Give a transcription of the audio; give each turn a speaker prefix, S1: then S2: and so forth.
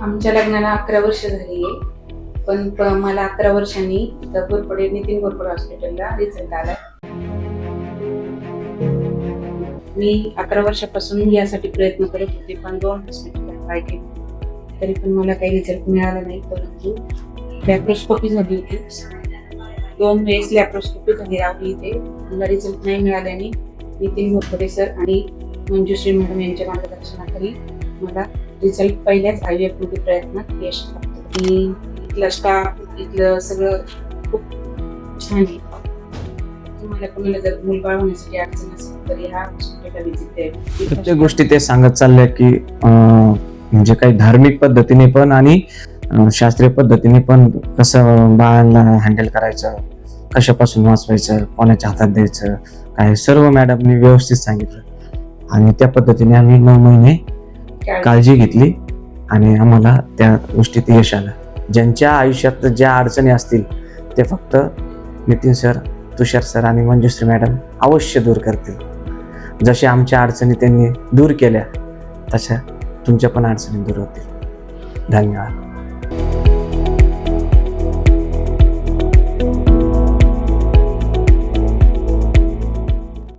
S1: आमच्या लग्नाला अकरा वर्ष झाली आहे पण मला अकरा वर्षांनी घोरपडे नितीन घोरपडे हॉस्पिटलला रिझल्ट आला मी अकरा वर्षापासून यासाठी प्रयत्न करत होते पण दोन हॉस्पिटल ट्राय केले. तरी पण मला काही रिझल्ट मिळाला नाही परंतु लॅप्रोस्कोपी झाली होती. दोन वेळेस लॅप्रोस्कोपी झाली रावली इथे. मला रिझल्ट नाही मिळाल्याने नितीन घोरपडे सर आणि मंजुश्री मॅडम यांच्या मार्गदर्शनाखाली मला रिझल्ट पहिल्याच आय एफमध्ये प्रयत्नात यश. आणि इथलं स्टाफ इथलं सगळं खूप छान आहे. तुम्हाला कोणाला जर मुलबाळ होण्यासाठी अडचण असेल तर ह्या हॉस्पिटलला
S2: प्रत्येक गोष्टी ते सांगत चालल्या की अं, म्हणजे काही धार्मिक पद्धतीने पण आणि शास्त्रीय पद्धतीने पण कसं बाळाला हँडल करायचं कशापासून वाचवायचं कोणाच्या हातात द्यायचं काय सर्व मॅडमनी व्यवस्थित सांगितलं. आणि त्या पद्धतीने आम्ही नऊ महिने काळजी घेतली आणि आम्हाला त्या गोष्टीत यश आलं. ज्यांच्या आयुष्यात ज्या अडचणी असतील ते फक्त नितीन सर तुषार सर आणि मंजुश्री मॅडम अवश्य दूर करतील. जशा आमच्या अडचणी त्यांनी दूर केल्या तशा तुमच्या पण अडचणी दूर होतील. धन्यवाद.